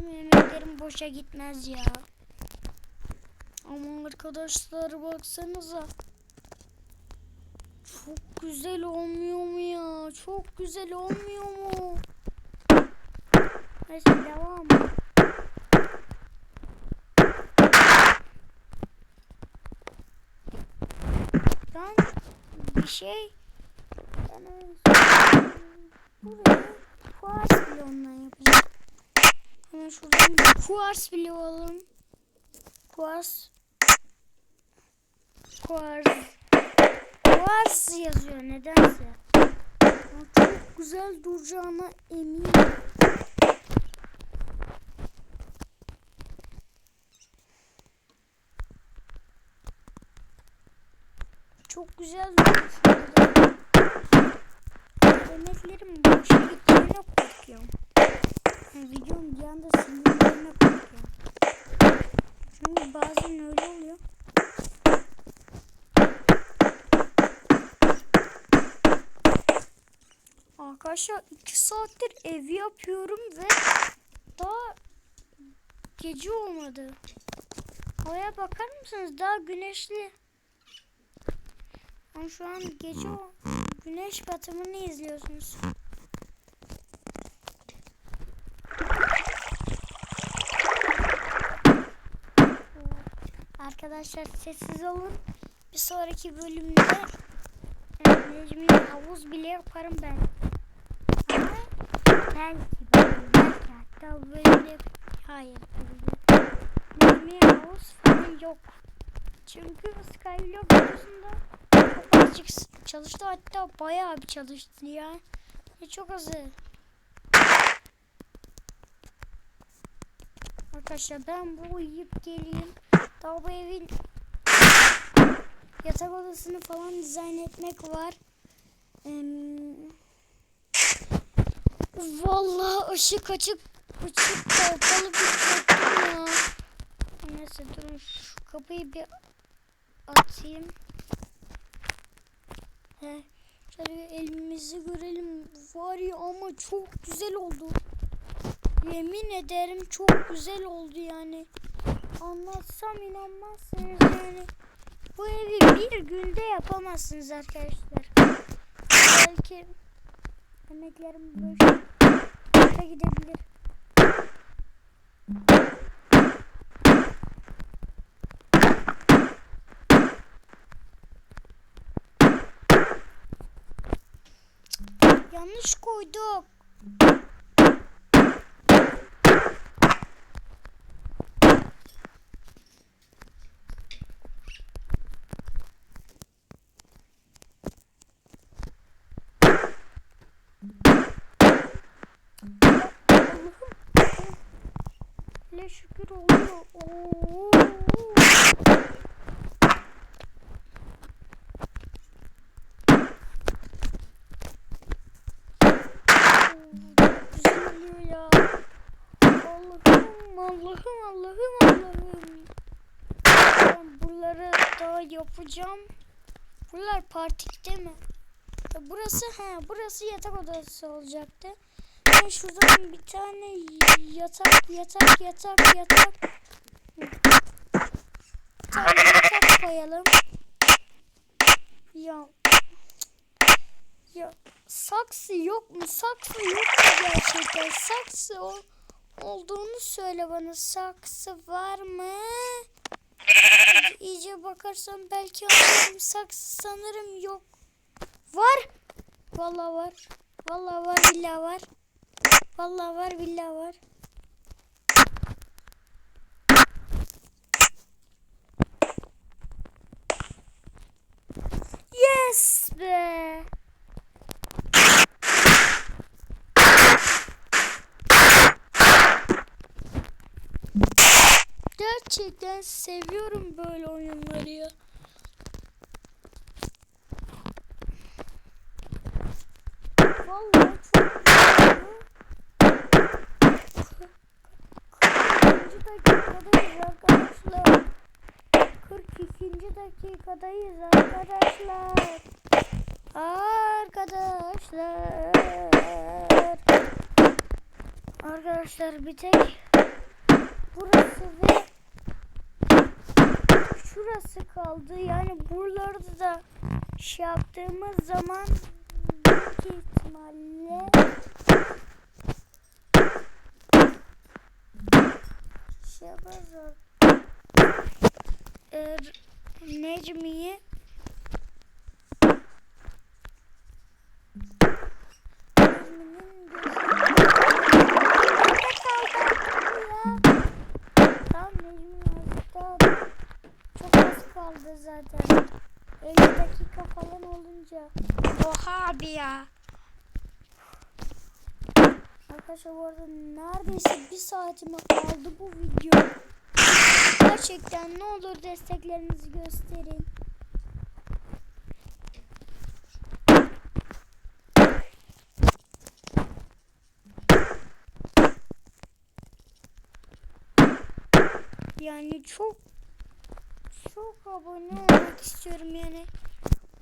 tüm emeklerim boşa gitmez ya. Ama arkadaşlar baksanıza. Çok güzel olmuyor mu ya? Çok güzel olmuyor mu? Neyse devam. Ben bir şey ben buraya bloğundan yapacağım. Hemen şuradan bir kuars alalım. Kuars kuars kuars yazıyor nedense. Ama çok güzel duracağına eminim. Çok güzel duruyor. Emeklerim boşa gittiğine korkuyorum. Videom bir anda silindiğine korkuyorum. Çünkü bazen öyle oluyor. Arkadaşlar 2 saattir ev yapıyorum ve daha gece olmadı. Havaya bakar mısınız? Daha güneşli. Ama şu an gece o. Güneş batımını izliyorsunuz. Arkadaşlar sessiz olun. Bir sonraki bölümde e, Necmi havuz bile yaparım ben. Ama belki belki hatta böyle hayır. Necmi havuz falan yok. Çünkü Skyblock videosunda çok azıcık çalıştı hatta bayağı bir çalıştı ya. Ve çok azı. Arkadaşlar ben bu uyuyup geleyim. Daha bu evin yatak odasını falan dizayn etmek var. Em, Vallahi ışık açık ışık kapalı bir korktum ya. Neyse durun şu kapıyı bir atayım. He, şöyle elimizi görelim. Var ya ama çok güzel oldu. Yemin ederim çok güzel oldu yani. Anlatsam inanmazsınız yani. Bu evi bir günde yapamazsınız arkadaşlar. Belki emeklerim boşa gidebilir. Yanlış koyduk. Allah'ım. Şükür oluyor. Oo. Ya. Allah'ım Allah'ım Allah'ım Allah'ım. Ben buraları daha yapacağım. Buralar partikte mi? Ya Burası ha burası yatak odası olacaktı. Ben şuradan bir tane yatak yatak yatak yatak tane yatak koyalım. Ya ya saksı yok mu? Saksı yok mu gerçekten? Saksı o, olduğunu söyle bana. Saksı var mı? İyice bakarsam belki anlarım. Saksı sanırım yok. Var. Vallahi var. Vallahi var billahi var. Vallahi var billahi var. Yes be. Gerçekten seviyorum böyle oyunları ya. Vallahi çok güzel. 42. dakikadayız arkadaşlar. 42. dakikadayız arkadaşlar. Arkadaşlar. Arkadaşlar bir tek burası ve şurası kaldı. Yani buralarda da şey yaptığımız zaman büyük ihtimalle şey yaparız. Ee, Necmi'yi kaldı zaten. 50 dakika falan olunca. Oha abi ya. Arkadaşlar bu arada neredeyse bir saatimi aldı bu video. Gerçekten ne olur desteklerinizi gösterin. Yani çok çok abone olmak istiyorum yani.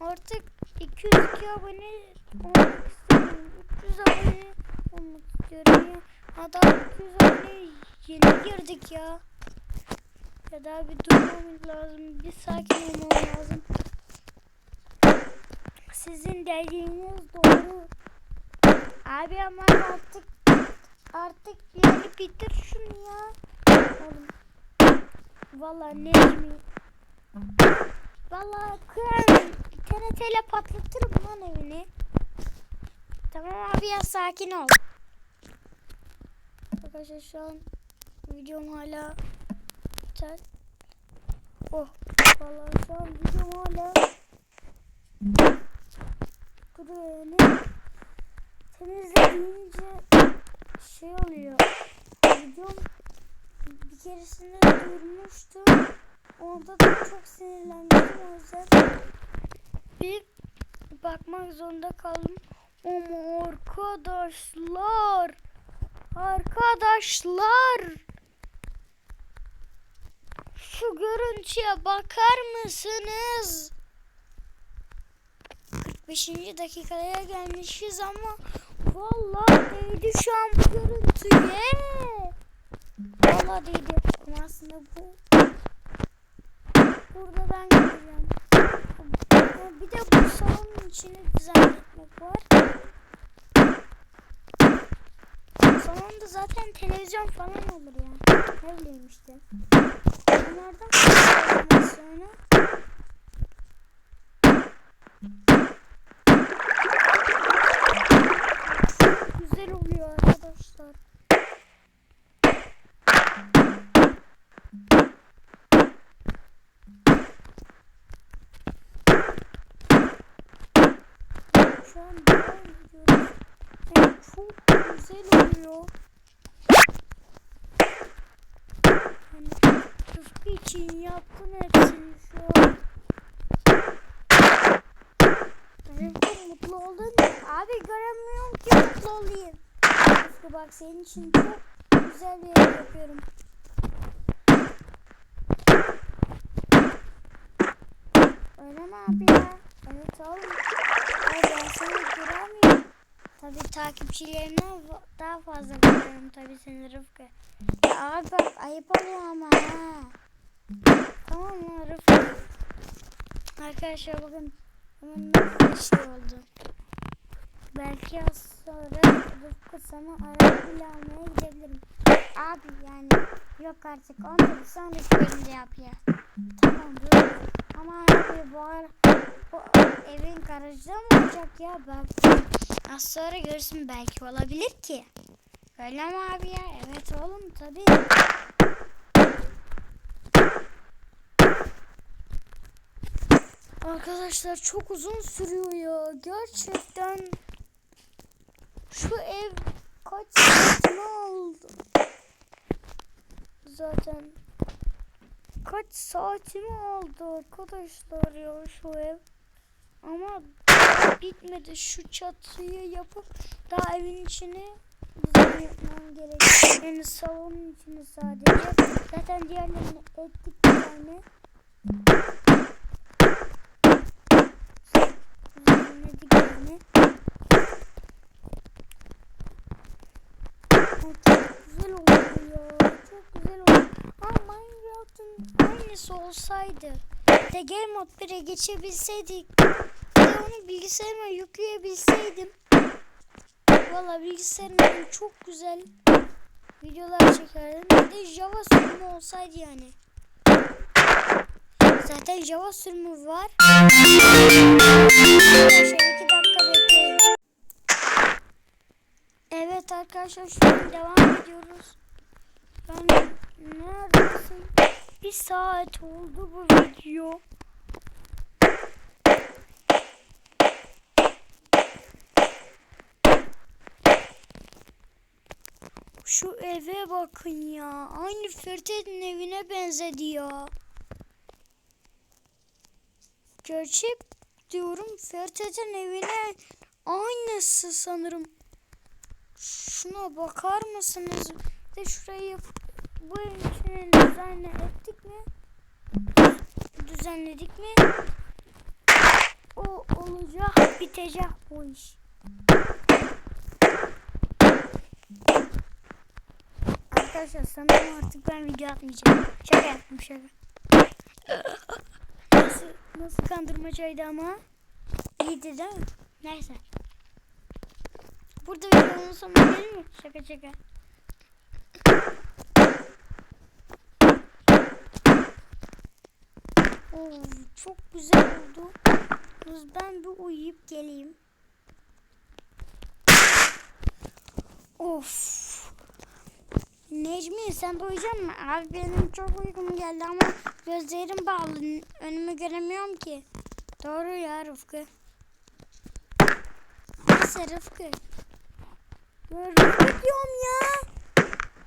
Artık 202 abone olmak istiyorum. 300 abone olmak istiyorum ya. Hatta 300 abone yeni girdik ya. Ya daha bir durmamız lazım. Bir sakin olmamız lazım. Sizin dediğiniz doğru. Abi ama artık artık yani bitir şunu ya. Oğlum. Vallahi Necmi. Vallahi kırarım. TNT ile patlatırım lan evini. Tamam abi ya sakin ol. Arkadaşlar şu an videom hala biter. Oh vallahi şu an videom hala duruyor yani. Temizlediğince şey oluyor. Videom bir keresinde durmuştu. Onda da çok sinirlenmiştim o yüzden bir bakmak zorunda kaldım. Ama arkadaşlar Arkadaşlar şu görüntüye bakar mısınız? 45. dakikaya gelmişiz ama vallahi değdi şu an bu görüntüye. Vallahi değdi. Ama aslında bu burada ben göreceğim. Bir de bu salonun içini dizayn etmek var. Salonda zaten televizyon falan olur ya. Ne bileyim işte. Bunlardan sonra güzel oluyor arkadaşlar. Şu an devam ediyoruz. Yani çok güzel oluyor. Yani Rıfkı için yaptım hepsini şu an. Rıfkı mutlu oldun? Abi göremiyorum ki mutlu olayım. Rıfkı bak senin için çok güzel bir yer yapıyorum. Öyle mi abi ya? Evet oğlum. Ay ben seni göremiyorum. Tabii takipçilerine daha fazla görüyorum tabii seni Rıfkı. Abi bak ayıp oluyor ama ha. Tamam mı Rıfkı? Arkadaşlar hemen bir şey oldu. Belki az sonra Rıfkı sana araba bile almaya gidebilirim. Abi yani yok artık onu da sonraki bölümde yap ya. Tamam dur. Ama abi bu, ara, bu evin garajda mı olacak ya? Ben az sonra görürsün belki olabilir ki. Öyle mi abi ya? Evet oğlum tabii. Arkadaşlar çok uzun sürüyor ya. Gerçekten şu ev kaç saatimi aldı? Zaten kaç saatimi aldı arkadaşlar ya şu ev. Ama bitmedi. Şu çatıyı yapıp daha evin içini dizayn yapmam gerekiyor. Yani salonun içini sadece. Zaten diğerlerini ettik bir tane. Düzenledik yani. Ortada olsaydı de Game Mode 1'e geçebilseydik de onu bilgisayarıma yükleyebilseydim Valla bilgisayarımdan çok güzel videolar çekerdim. Bir de Java sürümü olsaydı yani. Zaten Java sürümü var. Evet arkadaşlar an devam ediyoruz. Yani neredeyse bir saat oldu bu video. Şu eve bakın ya. Aynı Fertet'in evine benzedi ya. Gerçek diyorum Fertet'in evine aynısı sanırım. Şuna bakar mısınız? De şurayı bu evin içine düzenle ettik mi? Düzenledik mi? O olacak, bitecek bu iş. Arkadaşlar sanırım artık ben video atmayacağım. Şaka yaptım şaka. Nasıl, nasıl kandırmacaydı ama? İyiydi değil mi? Neyse. Burada videonun sonuna gelir mi? Şaka şaka. Oo, çok güzel oldu. Ben bir uyuyup geleyim. Of. Necmi sen de uyuyacak mısın? Abi benim çok uykum geldi ama gözlerim bağlı. Önümü göremiyorum ki. Doğru ya Rıfkı. Neyse Rıfkı. Ya Rıfkı diyorum ya.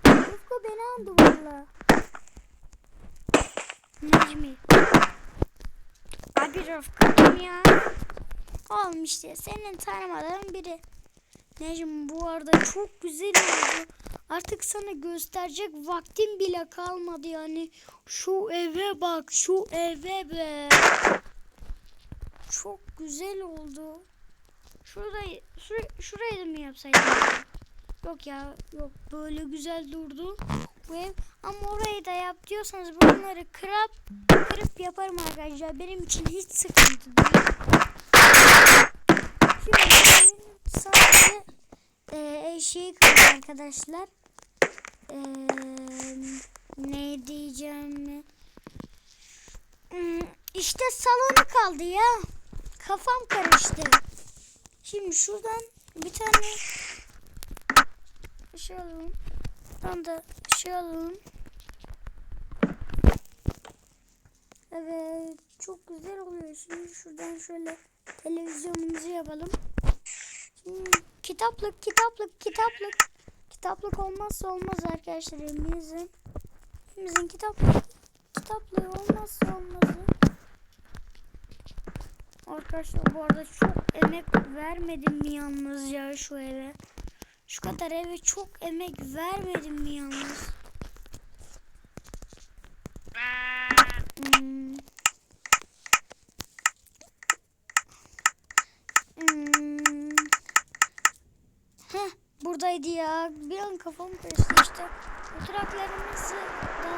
Rıfkı beni andı valla. Necmi. Rıfkı kim ya? Oğlum işte senin tanımadığın biri. Necmi bu arada çok güzel oldu. Artık sana gösterecek vaktim bile kalmadı yani. Şu eve bak, şu eve be. Çok güzel oldu. Şurayı, şur, şurayı da mı yapsaydım? Yok ya, yok böyle güzel durdu bu ev. Ama orayı da yap diyorsanız bunları kırıp kırıp yaparım arkadaşlar. Benim için hiç sıkıntı değil. Şimdi sadece e, şeyi kaldı arkadaşlar. E, ne diyeceğim? Hmm, İşte salonu kaldı ya. Kafam karıştı. Şimdi şuradan bir tane şey alalım. Buradan da şey alalım. Evet. Çok güzel oluyor. Şimdi şuradan şöyle televizyonumuzu yapalım. Şimdi kitaplık, kitaplık, kitaplık. Kitaplık olmazsa olmaz arkadaşlar evimizin. Evimizin kitaplık, kitaplığı olmazsa olmazı. Arkadaşlar bu arada çok emek vermedim mi yalnız ya şu eve? Şu kadar eve çok emek vermedim mi yalnız? Hmm. Hmm. Heh, buradaydı ya. Bir an kafam karıştı işte. Oturaklarımızı da